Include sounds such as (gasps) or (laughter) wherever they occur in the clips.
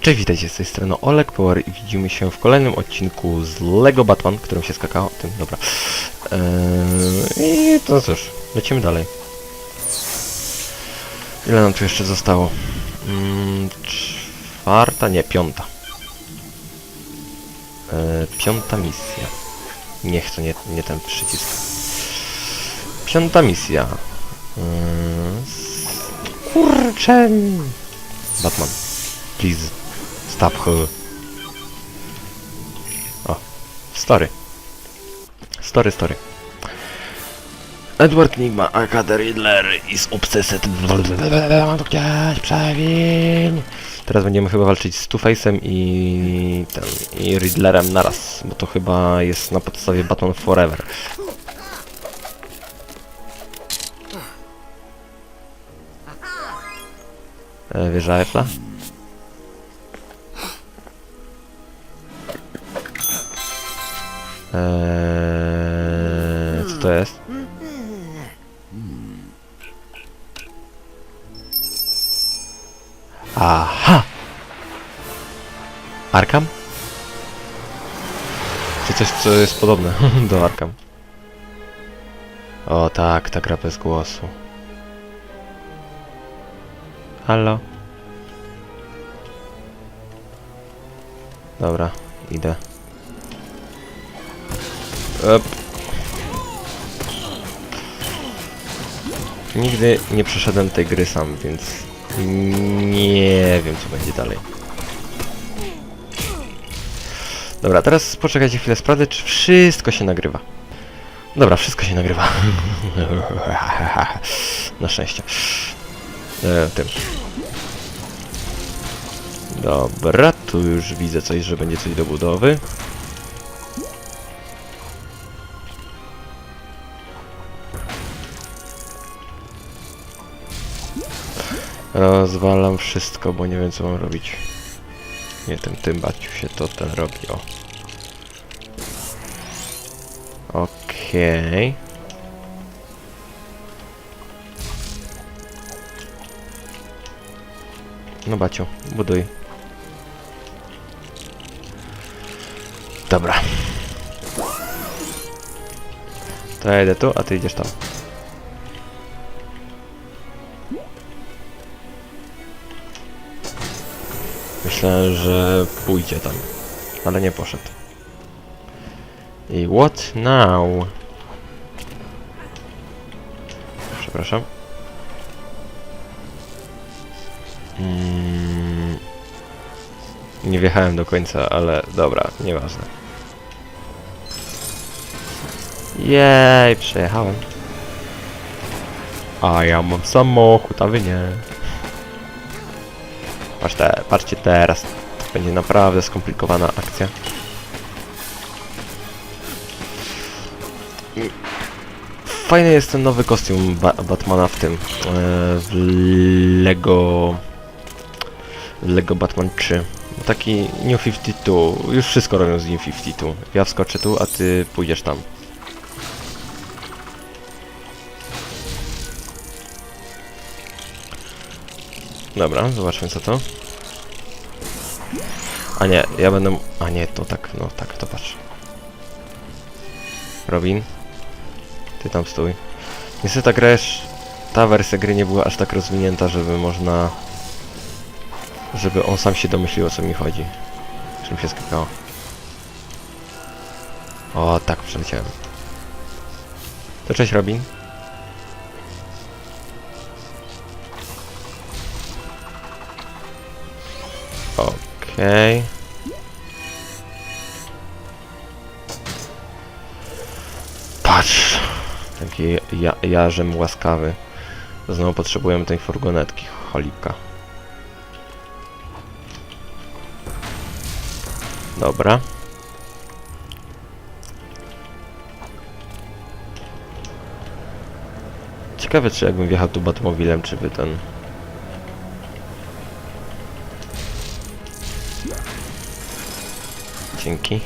Cześć, witajcie z tej strony Olek Power i widzimy się w kolejnym odcinku z Lego Batman, którym się skakało. Tym, dobra. Eee, I to cóż, lecimy dalej. Ile nam tu jeszcze zostało? Mm, czwarta, nie, piąta. Eee, piąta misja. Niech to nie, nie ten przycisk. Piąta misja. Eee, kurczę. Batman. Please. Stop her. O. Story. Story, story. Edward Nigma, aka The Riddler is obsessed. Mam tu gdzieś przewin. Teraz będziemy chyba walczyć z Two-Face'em i ten, i Riddlerem naraz, bo to chyba jest na podstawie Batman Forever. E, Wieża Eiffla? Eee, co to jest? Aha! Arkham? Czy coś, co jest podobne (laughs) do Arkham? O tak, ta gra bez głosu. Halo? Dobra, idę. Op. Nigdy nie przeszedłem tej gry sam, więc nie wiem co będzie dalej. Dobra, teraz poczekajcie chwilę, sprawdzę czy wszystko się nagrywa. Dobra, wszystko się nagrywa. (laughs) Na szczęście. E, tym. Dobra, tu już widzę coś, że będzie coś do budowy. Rozwalam wszystko, bo nie wiem co mam robić. Nie, ten tym baciu się to ten robi, o. Okej. No baciu, buduj. Dobra. To ja idę tu, a ty idziesz tam. Myślałem, że pójdzie tam, ale nie poszedł. I what now? Przepraszam. Mm, nie wjechałem do końca, ale dobra, nieważne. Jej, przejechałem. A ja mam samochód, a wy nie. Patrz te, patrzcie teraz. To będzie naprawdę skomplikowana akcja. Fajny jest ten nowy kostium ba Batmana w tym. e, w Lego. w Lego Batman 3. Taki New 52. Już wszystko robią z New 52. Ja wskoczę tu, a ty pójdziesz tam. Dobra, zobaczmy co to. A nie, ja będę... A nie, to tak, no tak, to patrz. Robin. Ty tam stój. Niestety ta gra już... Ta wersja gry nie była aż tak rozwinięta, żeby można... Żeby on sam się domyślił o co mi chodzi. Czym się skakało. O, tak, przeleciałem. To cześć Robin. Okej. Patrz! Taki ja, jarzem łaskawy. Znowu potrzebujemy tej furgonetki, cholipka. Dobra. Ciekawe, czy jakbym wjechał tu Batmobilem, czy by ten... Dzięki.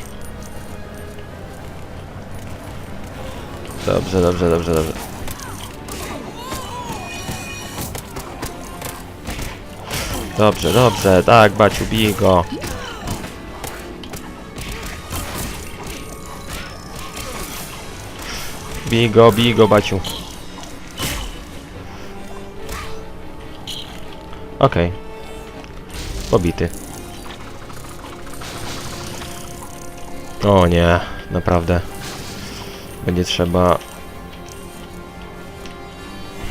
Dobrze, dobrze, dobrze, dobrze. dobrze, dobrze, tak, Baciu, bij go. Bij go, bij go, Baciu. Okej. Pobity. O nie, naprawdę. Będzie trzeba...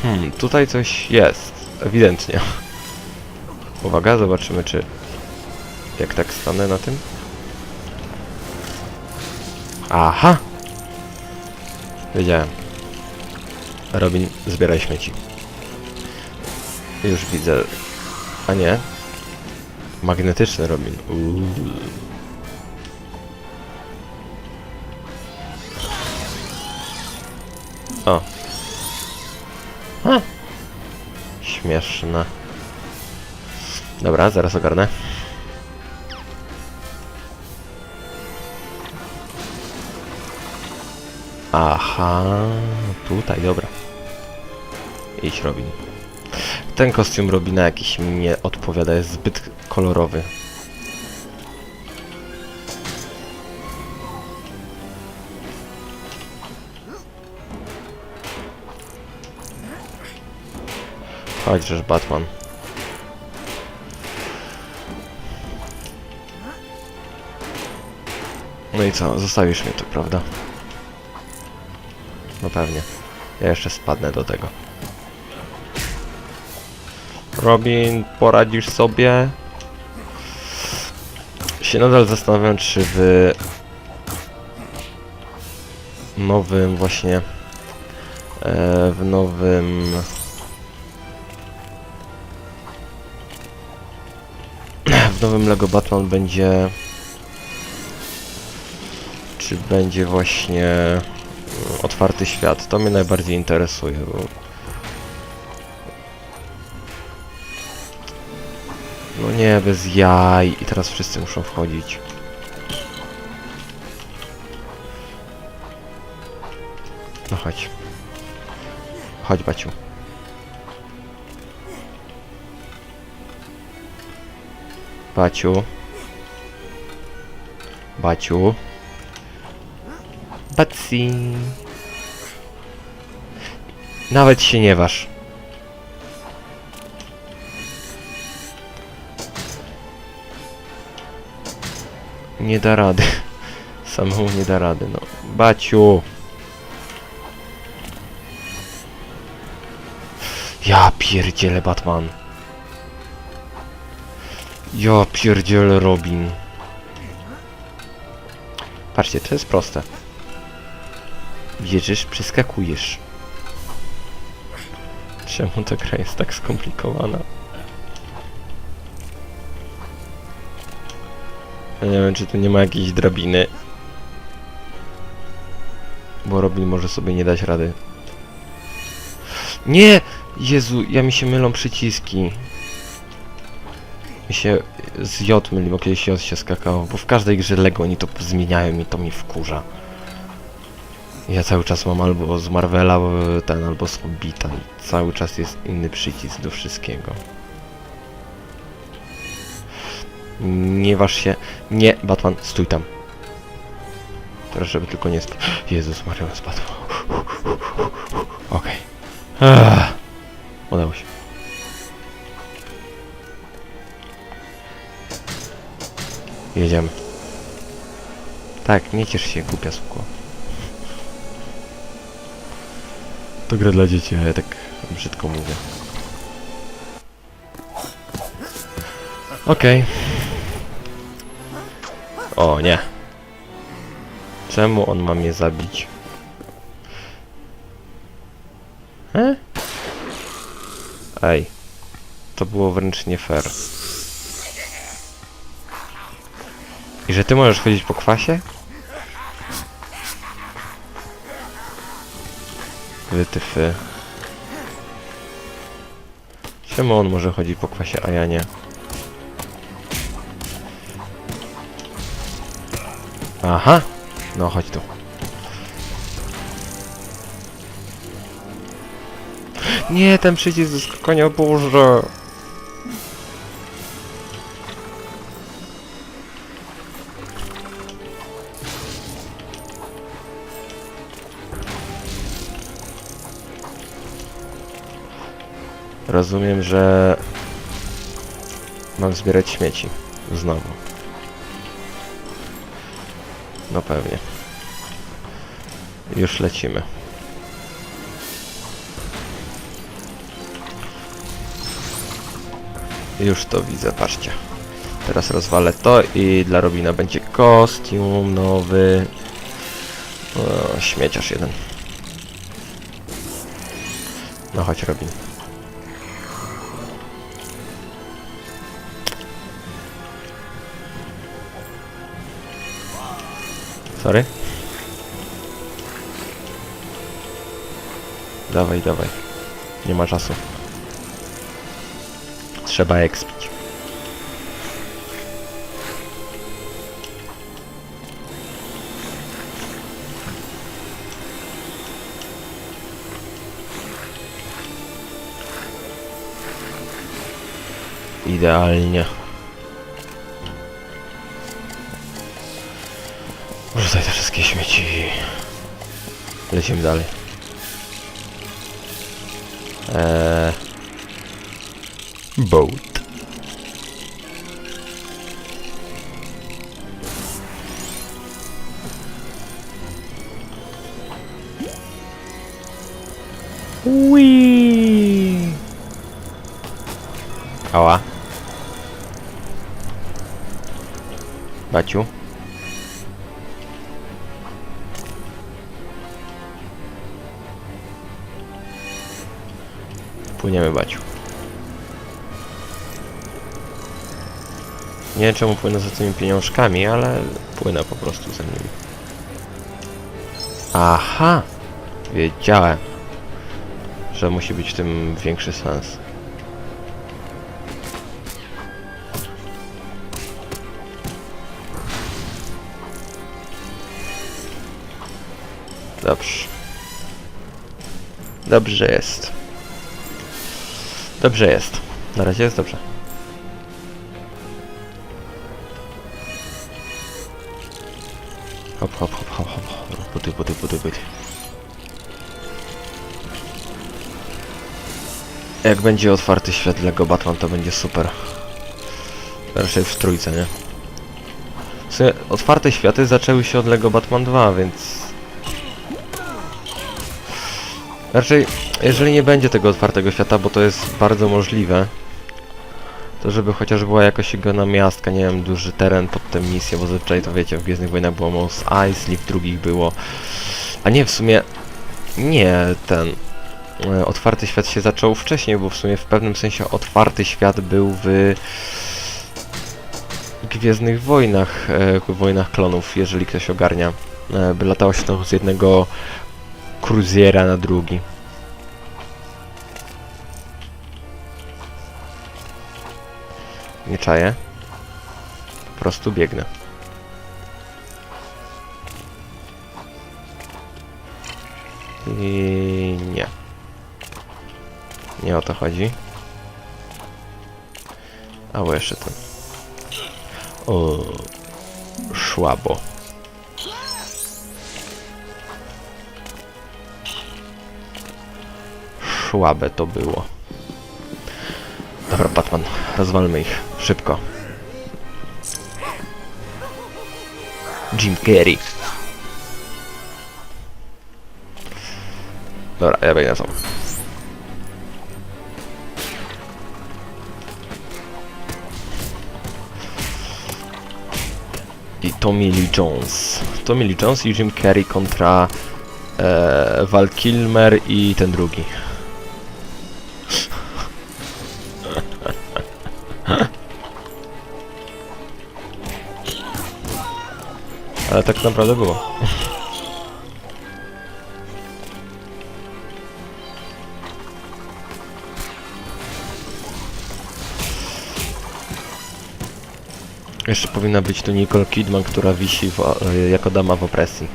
Hmm, tutaj coś jest. Ewidentnie. Uwaga, zobaczymy czy... Jak tak stanę na tym? Aha! Wiedziałem. Robin, zbieraj śmieci. Już widzę. A nie. Magnetyczny Robin. Uuu. O. Ha. Śmieszne. Dobra, zaraz ogarnę. Aha, tutaj, dobra. Idź Robin. Ten kostium Robina jakiś mi nie odpowiada, jest zbyt kolorowy. Chodźżesz Batman. No i co, zostawisz mnie tu, prawda? No pewnie. Ja jeszcze spadnę do tego. Robin, poradzisz sobie? Się nadal zastanawiam, czy w nowym właśnie e, w nowym nowym Lego Batman będzie czy będzie właśnie mm, otwarty świat. To mnie najbardziej interesuje, bo No nie, bez jaj. I teraz wszyscy muszą wchodzić. No chodź. Chodź, Baciu. Baciu. Baciu. Baci. Nawet się nie waż. Nie da rady. (laughs) Samemu nie da rady, no. Baciu! Ja pierdzielę Batman. Ja pierdzielę Robin. Patrzcie, to jest proste. Bierzesz, przeskakujesz. Czemu ta gra jest tak skomplikowana? Ja nie wiem, czy tu nie ma jakiejś drabiny. Bo Robin może sobie nie dać rady. Nie! Jezu, ja mi się mylą przyciski. Mi się z J myli, bo kiedyś J się skakało, bo w każdej grze Lego oni to zmieniają i to mi wkurza. Ja cały czas mam albo z Marvela e, ten, albo z Hobbita i cały czas jest inny przycisk do wszystkiego. Nie waż się. Nie, Batman, stój tam. Teraz, żeby tylko nie spadł. (gasps) Jezus Maria, spadł. (laughs) Okej. Okay. Udało się. Jedziemy. Tak, nie ciesz się, głupia suko. To gra dla dzieci, a ja tak brzydko mówię. Okej. O nie. Czemu on ma mnie zabić? E? Ej. To było wręcz nie fair. I że ty możesz chodzić po kwasie? Wytyfy. Czemu on może chodzić po kwasie, a ja nie? Aha! No chodź tu. Nie, ten przycisk do skakania, Boże! Rozumiem, że mam zbierać śmieci. Znowu. No pewnie. Już lecimy. Już to widzę, patrzcie. Teraz rozwalę to i dla Robina będzie kostium nowy. O, śmieciarz jeden. No chodź Robin. Sorry? Dawaj, dawaj. Nie ma czasu. Trzeba ekspić. Idealnie. Lecimy dalej. Eee... Boat. Whee! Ała. Baciu. Płyniemy, Baciu. Nie wiem czemu płynę za tymi pieniążkami, ale płynę po prostu za nimi. Aha! Wiedziałem, że musi być w tym większy sens. Dobrze. Dobrze jest. Dobrze jest. Na razie jest dobrze. Hop, hop, hop, hop, hop. Buty, buty, buty, buty. Jak będzie otwarty świat Lego Batman, to będzie super. Raczej w trójce, nie? W sumie otwarte światy zaczęły się od Lego Batman 2, więc... Raczej, jeżeli nie będzie tego otwartego świata, bo to jest bardzo możliwe, to żeby chociaż była jakaś jego namiastka, nie wiem, duży teren pod tę misję, bo zazwyczaj to wiecie, w Gwiezdnych Wojnach było Mos Eisley, w drugich było... A nie, w sumie... Nie, ten... e, Otwarty świat się zaczął wcześniej, bo w sumie w pewnym sensie otwarty świat był w... Gwiezdnych Wojnach, e, Wojnach Klonów, jeżeli ktoś ogarnia. E, by latało się tam z jednego cruziera na drugi. Nie czaję. Po prostu biegnę. I nie. Nie o to chodzi. A bo jeszcze ten. O, szłabo. Szłabe to było. Dobra, Batman, rozwalmy ich. Szybko. Jim Carrey. Dobra, ja biegnę sam. I Tommy Lee Jones. Tommy Lee Jones i Jim Carrey kontra e, Val Kilmer i ten drugi. Ale tak naprawdę było. Jeszcze powinna być tu Nicole Kidman, która wisi w, e, jako dama w opresji.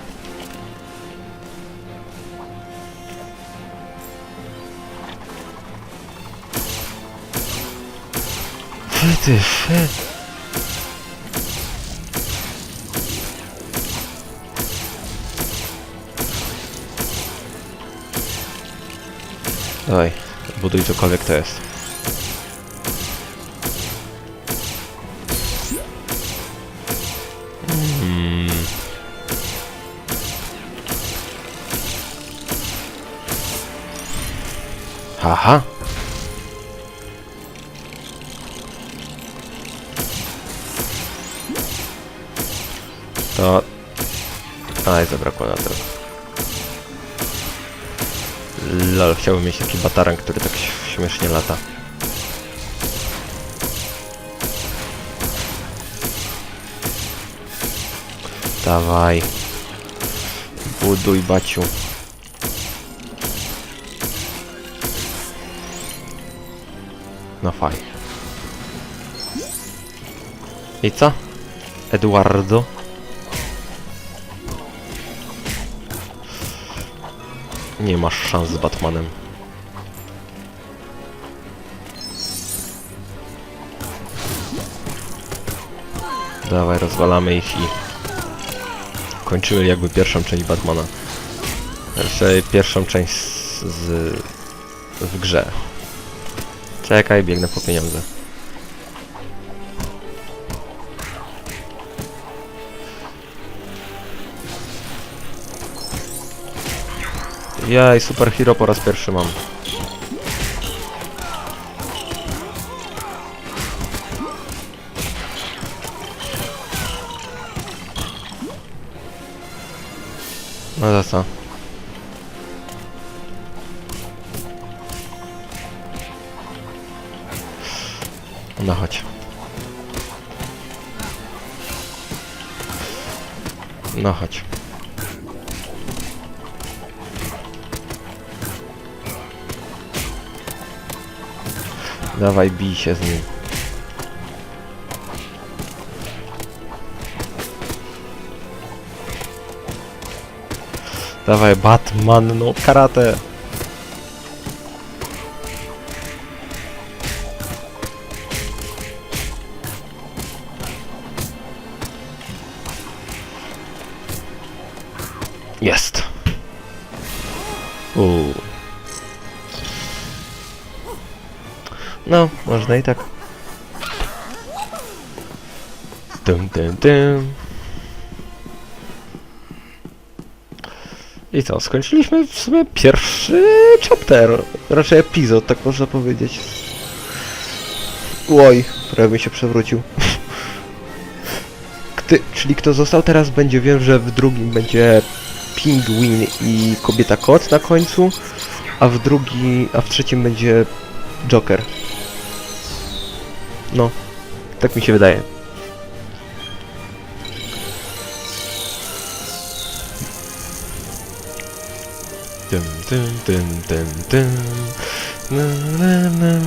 Fy ty, Dawaj, buduj cokolwiek to jest. Hmm. Aha. To... Aj, zabrakło na. Lol, chciałbym mieć taki bataran, który tak śmiesznie lata. Dawaj. Buduj, baciu. No fajnie. I co? Eduardo? Nie masz szans z Batmanem. Dawaj, rozwalamy ich i kończymy jakby pierwszą część Batmana. Znaczy pierwszą część z, z, w grze. Czekaj, biegnę po pieniądze. Jaj, superhero po raz pierwszy mam. No za co? No chodź. No chodź. Dawaj, bij się z nim. Dawaj, Batman, no karate. Jest. Uuu. No, można i tak. Dum, dum, dum. I co, skończyliśmy w sumie pierwszy chapter, raczej epizod, tak można powiedzieć. Oj, prawie mi się przewrócił. (laughs) Kty, czyli kto został teraz będzie wiem, że w drugim będzie pingwin i kobieta kot na końcu, a w drugi, a w trzecim będzie Joker. No, tak mi się wydaje. Dum, dum. Na, na, na.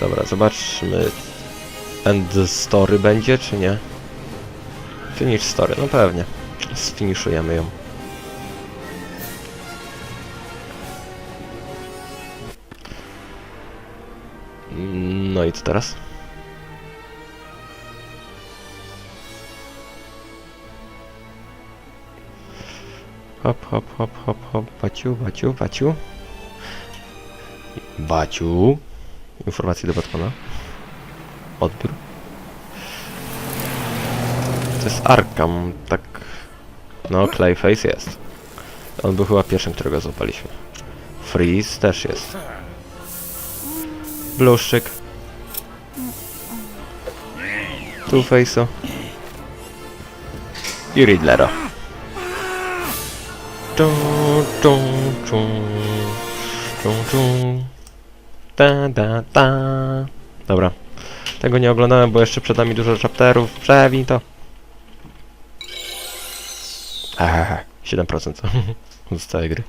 Dobra, zobaczmy. End story będzie, czy nie? Finish story, no pewnie. Sfiniszujemy ją. I co teraz? Hop, hop, hop, hop, hop, baciu, baciu, baciu. Baciu. Informacje do Batmana. Odbiór. To jest Arkham, tak... No, Clayface jest. On był chyba pierwszym, którego złapaliśmy. Freeze też jest. Bluszczyk. Two-Face'o. I Riddlero. Dun, dun, dun, dun, dun. Ta, ta, ta. Dobra. Tego nie oglądałem, bo jeszcze przed nami dużo chapterów. Przewin to. Ehehe, (laughs) 7% z całej gry.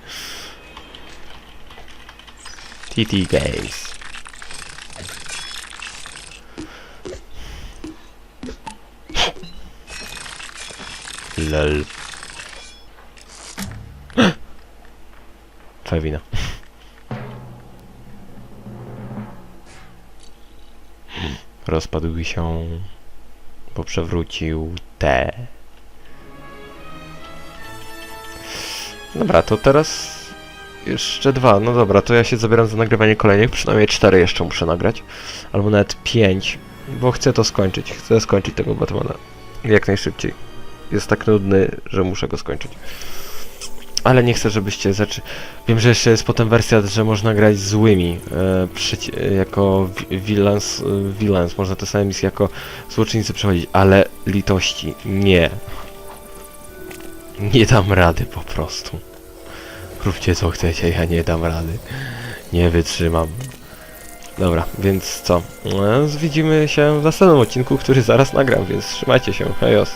TT Games. Lol. Twoja wina. Rozpadł się, bo przewrócił te. Dobra, to teraz jeszcze dwa. No dobra, to ja się zabieram za nagrywanie kolejnych. Przynajmniej cztery jeszcze muszę nagrać. Albo nawet pięć. Bo chcę to skończyć. Chcę skończyć tego Batmana. Jak najszybciej. Jest tak nudny, że muszę go skończyć. ale nie chcę, żebyście zaczy... Wiem, że jeszcze jest potem wersja, że można grać złymi, e, jako wi- villains, e, villains, można te same misje jako złoczyńcy przechodzić, ale litości, nie. Nie dam rady po prostu. Róbcie co chcecie, ja nie dam rady. Nie wytrzymam. Dobra, więc co? E, Widzimy się w następnym odcinku, który zaraz nagram, więc trzymajcie się. Hejos.